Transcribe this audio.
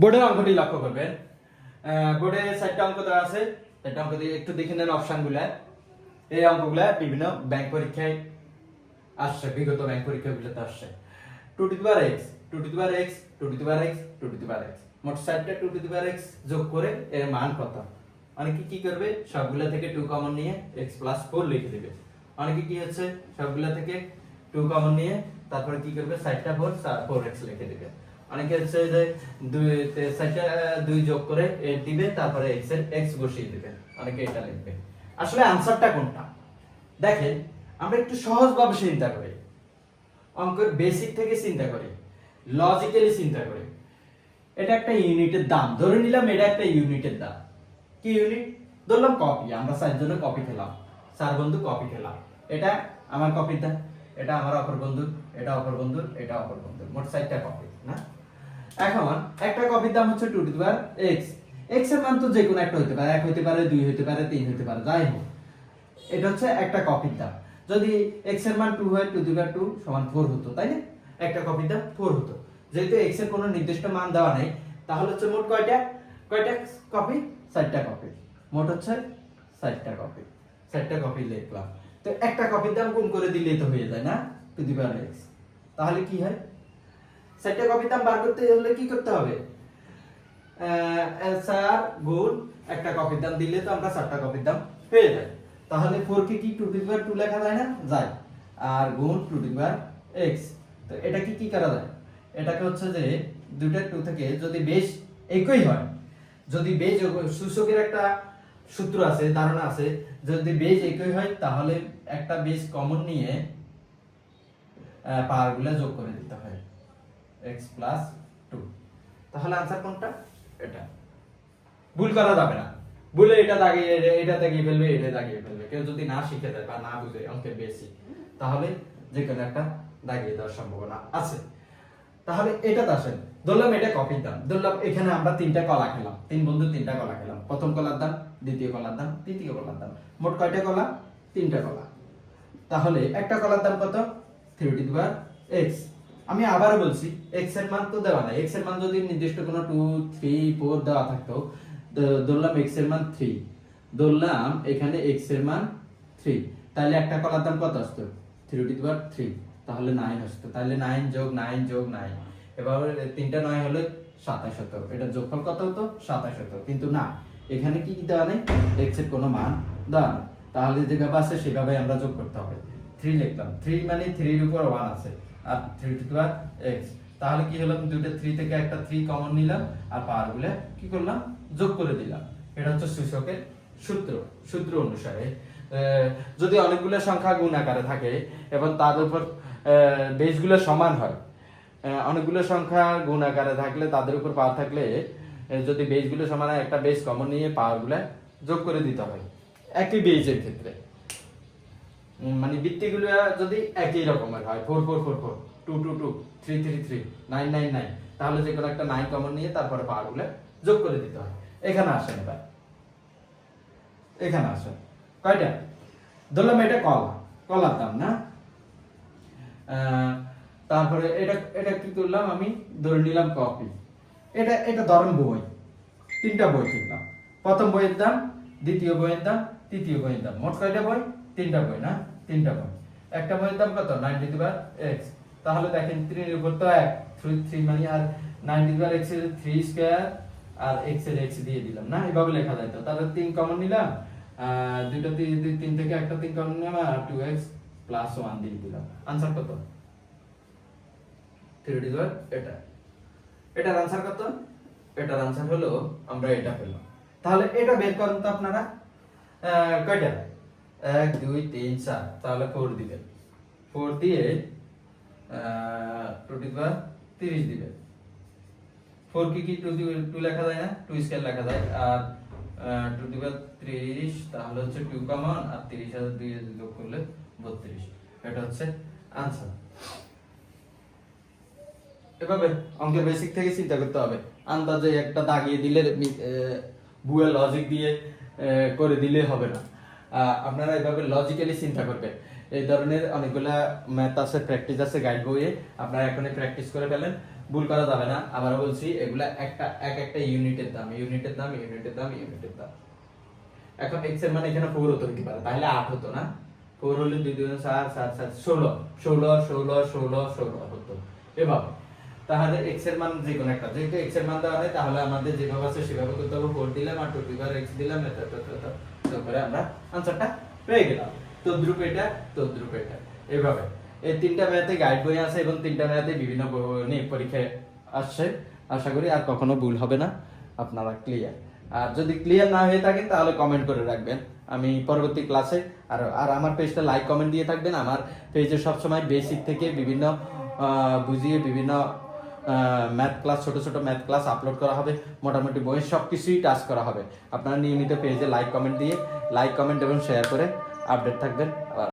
বোর্ডের অঙ্কটি লক্ষ্য করবেন। বোর্ডে চারটা অঙ্ক দেওয়া আছে। চারটা অঙ্ক দিয়ে একটু দেখে নেন অপশনগুলা। এই অঙ্কগুলা বিভিন্ন ব্যাংক পরীক্ষায় আসছে, বিগত ব্যাংক পরীক্ষাগুলোতে আসছে। Two to power x two to power x two to power x two to power x মোট চারটা টু টু পাওয়ার এক্স যোগ করে এর মান কত? অনেকে কি করবে? সবগুলা থেকে টু কমন নিয়ে এক্স প্লাস ফোর লিখে দেবে। অনেকে কি হচ্ছে? সবগুলা থেকে টু কমন নিয়ে তারপরে কি করবে? চারটা ফোর ফোর এক্স লিখে দেবে। অনেকে হচ্ছে যে দুই চারটা দুই যোগ করে দিবে, তারপরে এক্সের এক্স বসিয়ে দিবে। অনেকে এটা লিখবে। আসলে আনসারটা কোনটা? দেখেন, আমরা একটু সহজভাবে চিন্তা করি। অঙ্কের বেসিক থেকে চিন্তা করি। লজিক্যালি চিন্তা করি। এটা একটা ইউনিটের দাম। ধরে নিলাম এটা একটা ইউনিটের দাম। কি ইউনিট? ধরলাম কপি আমরা চারজনে কপি খেলাম। চার বন্ধু কপি খেলাম। এটা আমার কপির দাম এটা আমার অপর বন্ধু এটা অপর বন্ধুর। এটা অপর বন্ধুর। মোট চারটা কপি না? এখন একটা কপির দাম হচ্ছে two to the power x এক্সের মান তো যে কোনো একটা হতে পারে, এক হতে পারে, দুই হতে পারে, তিন হতে পারে, যাই হোক। এটা হচ্ছে একটা কপির দাম। যদি এক্সের মান টু হয় টু দি পাওয়ার টু সমান ফোর হতো, তাই না? একটা কপির দাম ফোর হতো। যেহেতু এক্সের কোনো নির্দিষ্ট মান দেওয়া নেই, তাহলে হচ্ছে মোট কয়টা? কয়টা কপি? চারটা কপি। মোট হচ্ছে চারটা কপি। চারটা কপি লিখলাম। তো একটা কপির দাম গুণ করে দিলেই তো হয়ে যায় না টু দি পাওয়ার এক্স তাহলে কি হয়? চারটা কপির দাম বার করতে হলে কি করতে হবে? চার গুণ একটা কপির দাম দিলে তো আমরা চারটা কপির দাম পেয়ে যাই। তাহলে ফোর কে কি টু টু টু লেখা যায় না? যায়। আর গুণ টু টু এক্স তো এটা কি কি করা যায়? এটাকে হচ্ছে যে দুইটা টু থেকে যদি বেশ একই হয়, যদি বেশ সূচকের একটা সূত্র আছে, ধারণা আছে, যদি বেজ একই হয়, তাহলে একটা বেজ কমন নিয়ে পাওয়ারগুলা যোগ করে দিতে হয়। X প্লাস টু তাহলে আনসার কোনটা? এটা। ভুল করা যাবে না। ভুলে এটা দাগিয়ে এটা দাগিয়ে ফেলবে, এটা দাগিয়ে ফেলবে। কেউ যদি না শিখে দেয় বা না বুঝে, অঙ্কের বেশি, তাহলে যে কোনো একটা দাগিয়ে দেওয়ার সম্ভাবনা আছে। তাহলে এটা আসেন। ধরলাম এটা কপির দাম। ধরলাম এখানে আমরা তিনটা কলা খেলাম। তিন বন্ধু তিনটা কলা খেলাম। প্রথম কলার দাম, দ্বিতীয় কলার দাম, তৃতীয় কলার দাম। মোট কয়টা কলা? তিনটা কলা। তাহলে একটা কলার দাম কত? থ্রি টু পাওয়ার এক্স আমি আবার বলছি এক্সের মান তো দেওয়া নাই। এক্সের মান যদি নির্দিষ্ট কোনো টু থ্রি ফোর দেওয়া থাকতো ধরলাম এক্সের মান থ্রি ধরলাম এখানে এক্সের মান থ্রি তাহলে একটা কলার দাম কত আসতো? থ্রি টু পাওয়ার থ্রি তাহলে নাইন আসতো। তাহলে নাইন যোগ নাইন যোগ নাইন এবার তিনটা নয় হলে সাতাশ হতো। এটা যোগফল কত হতো? সাতাশ হতো। কিন্তু না, এখানে কি কি দেওয়া নেই? এক্সের কোনো মান দেওয়া নেই। তাহলে যেভাবে আছে সেভাবে আমরা যোগ করতে হবে। থ্রি লিখলাম। থ্রি মানে থ্রির উপর ওয়ান আছে। আর থ্রি টু পাওয়ার এক্স তাহলে কি হলো? দুইটা থ্রি থেকে একটা থ্রি কমন নিলাম, আর পাওয়ারগুলো কি করলাম? যোগ করে দিলাম। এটা হচ্ছে সূচকের সূত্র সূত্র অনুসারে। যদি অনেকগুলো সংখ্যা গুণ আকারে থাকে, এবং তার উপর বেসগুলো সমান হয় অনেকগুলো সংখ্যা গুণ আকারে থাকলে তাদের উপর পাওয়ার থাকলে যদি বেসগুলো সমান হয়, একটা বেস কমন নিয়ে পাওয়ারগুলো যোগ করে দিতে হয়। একই বেজের ক্ষেত্রে। মানে বৃত্তিগুলো যদি একই রকমের হয় four four four four two two two three three three nine nine nine তাহলে যে কোনো একটা নাইন কমন নিয়ে তারপরে পাওয়ারগুলো যোগ করে দিতে হয়। এখানে আসেন এবার। এখানে আসেন। কয়টা? ধরলাম এটা কলা, কলার দাম, না? তারপরে এটা এটা কি করলাম আমি? ধরে নিলাম কপি এটা এটা ধরেন বই। তিনটা বই কিনলাম। প্রথম বইয়ের দাম, দ্বিতীয় বইয়ের দাম, তৃতীয় বইয়ের দাম। মোট কয়টা বই? তিনটা বই, না? তিনটা বই। একটা বইয়ের দাম কত? নাইনটি বার এক্স তাহলে দেখেন থ্রির উপর তো এক থ্রি থ্রি মানে আর নাইনটি বার এক্সের থ্রি স্কোয়ার আর এক্সের এক্স দিয়ে দিলাম, না? এভাবে লেখা যায় তো। তাহলে তিন কমন নিলাম দুটো দুই- তিন থেকে একটা তিন কমন নিলাম, আর টু এক্স প্লাস ওয়ান দিয়ে দিলাম। আনসার কত? থ্রি এটা। এটার আনসার কত? এটার আনসার হলো, আমরা এটা পেলাম। তাহলে এটা বের করুন তো আপনারা। কয়টা? এক, দুই, তিন, চার। তাহলে ফোর দিবেন। ফোর দিয়ে টু পাওয়ার তিরিশ দিবেন। ফোর কি কি টু টু লেখা যায় না? টু স্কয়ার লেখা যায়। আর টু দি পাওয়ার ত্রিশ, তাহলে হচ্ছে টু কমন আর তিরিশ হাজার দুই যোগ করলে বত্রিশ। এটা হচ্ছে আনসার এভাবে অঙ্কের বেসিক থেকে চিন্তা করতে হবে। আন্দাজে একটা দাগিয়ে দিলে বুয়ে লজিক দিয়ে করে দিলে হবে না। আপনারা এভাবে লজিক্যালি চিন্তা করবেন। এই ধরনের অনেকগুলা ম্যাথ আছে প্র্যাকটিস আছে গাইড বইয়ে আপনারা এখনই প্র্যাকটিস করে ফেলেন। ভুল করা যাবে না। আবার বলছি, এগুলা একটা, এক একটা ইউনিটের দাম ইউনিটের দাম ইউনিটের দাম ইউনিটের দাম। এখন এক্সের মানে এখানে ফোর হতে হতে পারে তাহলে আট হতো না? ফোর হলে দুই দুই চার চার চার, ষোলো। ষোলো ষোলো ষোলো ষোলো হতো। এভাবে। তাহলে এক্সের মান যে কোনো একটা, যেহেতু এক্সের মান দেওয়া হয় তাহলে আমাদের যেভাবে আছে সেভাবে করতে হবে। ফোর দিলাম, আর টু দিলাম এটা আনসারটা পেয়ে গেলাম। এই ম্যাথে গাইড বই এবং বিভিন্ন পরীক্ষায় আসছে। আশা করি আর কখনো ভুল হবে না। আপনারা ক্লিয়ার আর যদি ক্লিয়ার না হয়ে তাহলে কমেন্ট করে রাখবেন। আমি পরবর্তী ক্লাসে আর আর আমার পেজটা লাইক কমেন্ট দিয়ে থাকবেন। আমার পেজে সবসময় বেসিক থেকে বিভিন্ন বুঝিয়ে বিভিন্ন ম্যাথ ক্লাস ছোট ছোট ম্যাথ ক্লাস আপলোড করা হবে। মোটামুটি বইয়ের সব কিছুই টাচ করা হবে। আপনারা নিয়মিত পেজে লাইক কমেন্ট দিয়ে লাইক কমেন্ট এবং শেয়ার করে আপডেট থাকবেন।